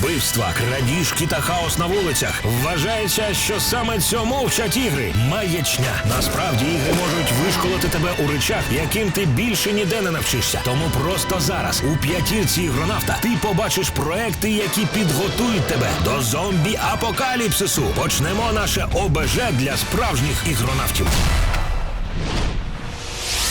вбивства, крадіжки та хаос на вулицях. Вважається, що саме цьому вчать ігри. Маячня. Насправді ігри можуть вишколити тебе у речах, яким ти більше ніде не навчишся. Тому просто зараз у п'ятірці ігронавта ти побачиш проекти, які підготують тебе до зомбі апокаліпсису. Почнемо наше ОБЖ для справжніх ігронавтів.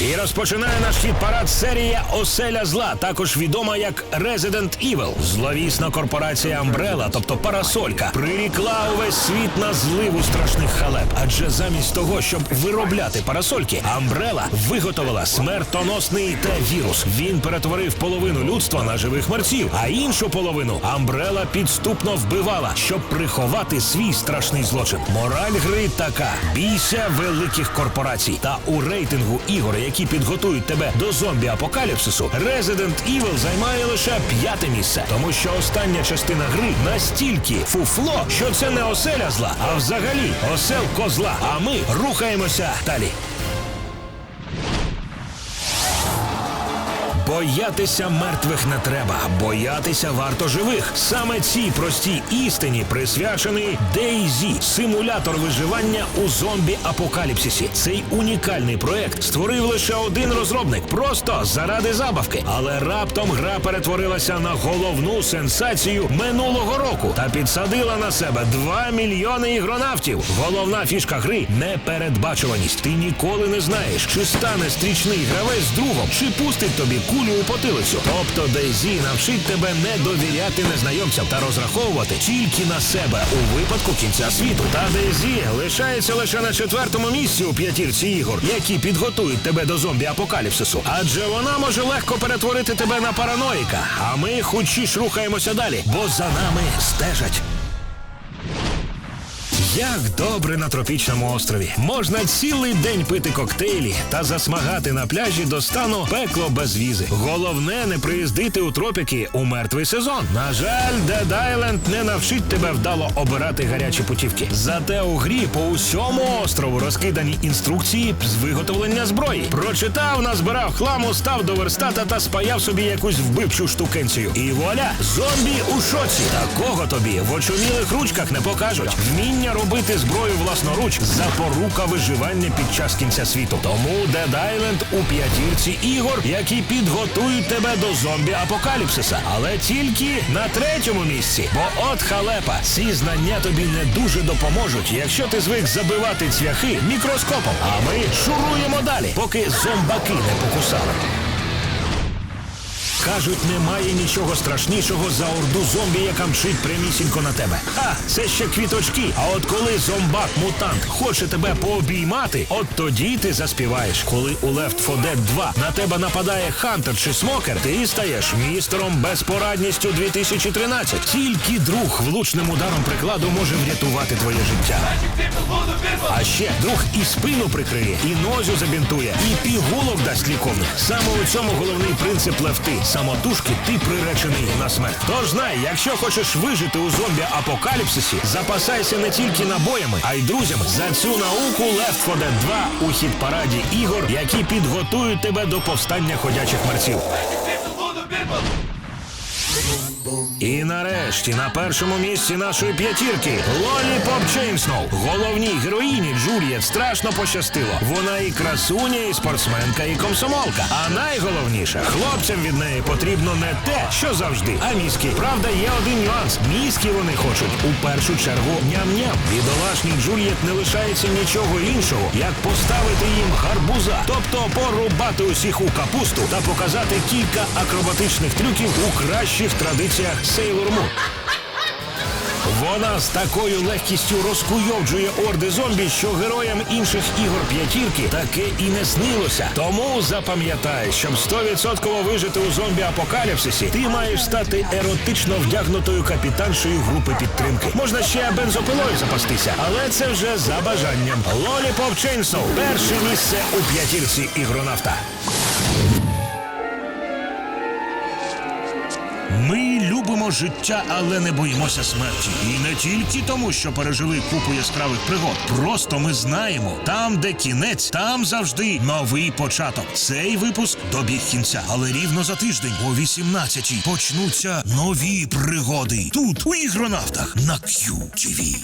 І розпочинає наш хіт парад серія Оселя зла, також відома як Resident Evil. Зловісна корпорація Umbrella, тобто Парасолька, прирікла увесь світ на зливу страшних халеп. Адже замість того, щоб виробляти парасольки, Umbrella виготовила смертоносний Т-вірус. Він перетворив половину людства на живих мерців, а іншу половину Umbrella підступно вбивала, щоб приховати свій страшний злочин. Мораль гри така: бійся великих корпорацій. Та у рейтингу ігор, які підготують тебе до зомбі-апокаліпсису, Resident Evil займає лише п'яте місце, тому що остання частина гри настільки фуфло, що це не оселя зла, а взагалі осел козла. А ми рухаємося далі. Боятися мертвих не треба, боятися варто живих. Саме цій простій істині присвячений DayZ – симулятор виживання у зомбі-апокаліпсисі. Цей унікальний проект створив лише один розробник, просто заради забавки. Але раптом гра перетворилася на головну сенсацію минулого року та підсадила на себе 2 мільйони ігронавтів. Головна фішка гри непередбачуваність. Ти ніколи не знаєш, чи стане стрічний гравець другом, чи пустить тобі кулю у потилицю. Тобто DayZ навчить тебе не довіряти незнайомцям та розраховувати тільки на себе у випадку кінця світу. Та DayZ лишається лише на четвертому місці у п'ятірці ігор, які підготують тебе до зомбі-апокаліпсису. Адже вона може легко перетворити тебе на параноїка. А ми хочіш рухаємося далі, бо за нами стежать. Як добре на тропічному острові. Можна цілий день пити коктейлі та засмагати на пляжі до стану пекло без візи. Головне не приїздити у тропіки у мертвий сезон. На жаль, Dead Island не навчить тебе вдало обирати гарячі путівки. Зате у грі по усьому острову розкидані інструкції з виготовлення зброї. Прочитав, назбирав хламу, став до верстата та спаяв собі якусь вбивчу штукенцію. І вуаля, зомбі у шоці. Такого тобі в очумілих ручках не покажуть. Вміння робити зброю власноруч запорука виживання під час кінця світу. Тому Dead Island у п'ятірці ігор, які підготують тебе до зомбі-апокаліпсиса. Але тільки на третьому місці. Бо от халепа, ці знання тобі не дуже допоможуть, якщо ти звик забивати цвяхи мікроскопом. А ми шуруємо далі, поки зомбаки не покусали. Кажуть, немає нічого страшнішого за орду зомбі, яка мчить прямісінько на тебе. Ха, це ще квіточки. А от коли зомбак-мутант хоче тебе пообіймати, от тоді ти заспіваєш. Коли у Left 4 Dead 2 на тебе нападає Хантер чи Смокер, ти стаєш містером безпорадністю 2013. Тільки друг влучним ударом прикладу може врятувати твоє життя. А ще друг і спину прикриє, і нозю забінтує, і пігулок дасть ліковних. Саме у цьому головний принцип лефти. Самотужки ти приречений на смерть. Тож знай, якщо хочеш вижити у зомбі-апокаліпсисі, запасайся не тільки набоями, а й друзями. За цю науку Left 4 Dead 2 у хіт-параді ігор, які підготують тебе до повстання ходячих мерців. Нарешті на першому місці нашої п'ятірки Лоліпоп Чейнсноу. Головній героїні Джулієт страшно пощастило. Вона і красуня, і спортсменка, і комсомолка. А найголовніше, хлопцям від неї потрібно не те, що завжди, а мізки. Правда, є один нюанс. Мізки вони хочуть у першу чергу ням-ням. Бідолашній Джулієт не лишається нічого іншого, як поставити їм гарбуза, тобто порубати усіх у капусту та показати кілька акробатичних трюків у кращих традиціях Sailor Moon. Вона з такою легкістю розкуйовджує орди зомбі, що героям інших ігор п'ятірки таке і не снилося. Тому запам'ятай, щоб 100% вижити у зомбі-апокаліпсисі, ти маєш стати еротично вдягнутою капітаншею групи підтримки. Можна ще бензопилою запастися, але це вже за бажанням. Лоліпоп Чейнсоу – перше місце у п'ятірці ігронавта. Ми любимо життя, але не боїмося смерті. І не тільки тому, що пережили купу яскравих пригод. Просто ми знаємо, там, де кінець, там завжди новий початок. Цей випуск добіг кінця, але рівно за тиждень о 18-й почнуться нові пригоди. Тут у ігронавтах на QTV.